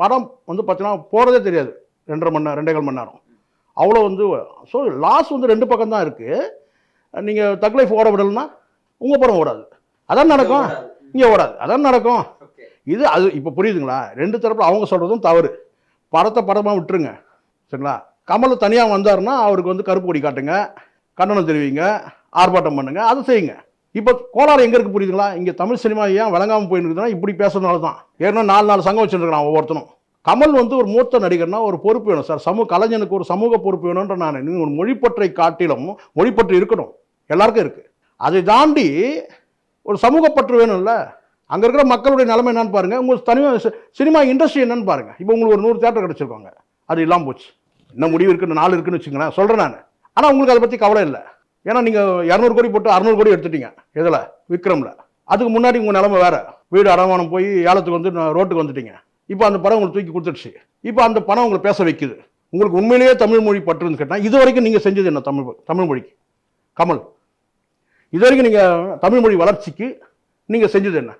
படம் வந்து பார்த்தீங்கன்னா போகிறதே தெரியாது. ரெண்டரை மணி நேரம் ரெண்டே கால் மணி நேரம். அவ்வளோ வந்து ஸோ லாஸ் வந்து ரெண்டு பக்கம் தான் இருக்குது நீங்கள் தக் லைஃப் ஓட விடலைன்னா உங்கள் படம் ஓடாது. அதான் நடக்கும். இங்கே ஓடாது. அதான் நடக்கும். இது அது இப்போ புரியுதுங்களா? ரெண்டு தரப்பில் அவங்க சொல்கிறதும் தவறு. படத்தை படமாக விட்டுருங்க. சரிங்களா? கமல் தனியாக வந்தாருன்னா அவருக்கு வந்து கருப்பு கொடி காட்டுங்க. கண்டனம் தெரிவிங்க. ஆர்ப்பாட்டம் பண்ணுங்க. அதை செய்யுங்க. இப்போ கோளாறு எங்கே இருக்குது புரியுதுங்களா? இங்கே தமிழ் சினிமா ஏன் விளங்காமல் போயிருக்குதுன்னா இப்படி பேசுறதுனால தான். ஏன்னா நாலு நாலு சங்கம் வச்சுருக்கான் ஒவ்வொருத்தனும். கமல் வந்து ஒரு மூத்த நடிகர்னா ஒரு பொறுப்பு வேணும் சார். சமூக கலைஞனுக்கு ஒரு சமூக பொறுப்பு வேணும்ன்ற நான் நீங்க ஒரு மொழிப்பற்றை காட்டிலும் மொழிப்பற்று இருக்கணும். எல்லாருக்கும் இருக்குது அதை தாண்டி ஒரு சமூகப்பற்று வேணும்ல. அங்கே இருக்கிற மக்களுடைய நிலைமை என்னன்னு பாருங்கள் உங்களுக்கு தனியாக சி- சினிமா இண்டஸ்ட்ரி என்னன்னு பாருங்கள் இப்போ உங்களுக்கு ஒரு நூறு தேட்டர் கிடச்சிருக்காங்க. அது இல்லாமல் போச்சு. என்ன முடிவு இருக்குன்னு நாலு இருக்குன்னு வச்சுக்கோங்களேன். சொல்கிறேன் நான். ஆனால் உங்களுக்கு அதை பற்றி கவலை இல்லை. ஏன்னா நீங்கள் இரநூறு கோடி போட்டு அறநூறு கோடி எடுத்துட்டீங்க இதில் விக்ரமில். அதுக்கு முன்னாடி உங்கள் நிலைமை வேறு. வீடு அடமானம் போய் ஏலத்துக்கு வந்து ரோட்டுக்கு வந்துட்டீங்க. இப்போ அந்த பணம் உங்களுக்கு தூக்கி கொடுத்துடுச்சு. இப்போ அந்த பணம் உங்களை பேச வைக்குது. உங்களுக்கு உண்மையிலேயே தமிழ் மொழி பற்றுன்னு கேட்டால் இது வரைக்கும் நீங்கள் செஞ்சது என்ன தமிழ் தமிழ் மொழிக்கு? கமல் இது வரைக்கும் நீங்கள் தமிழ் மொழி வளர்ச்சிக்கு நீங்கள் செஞ்சது என்ன?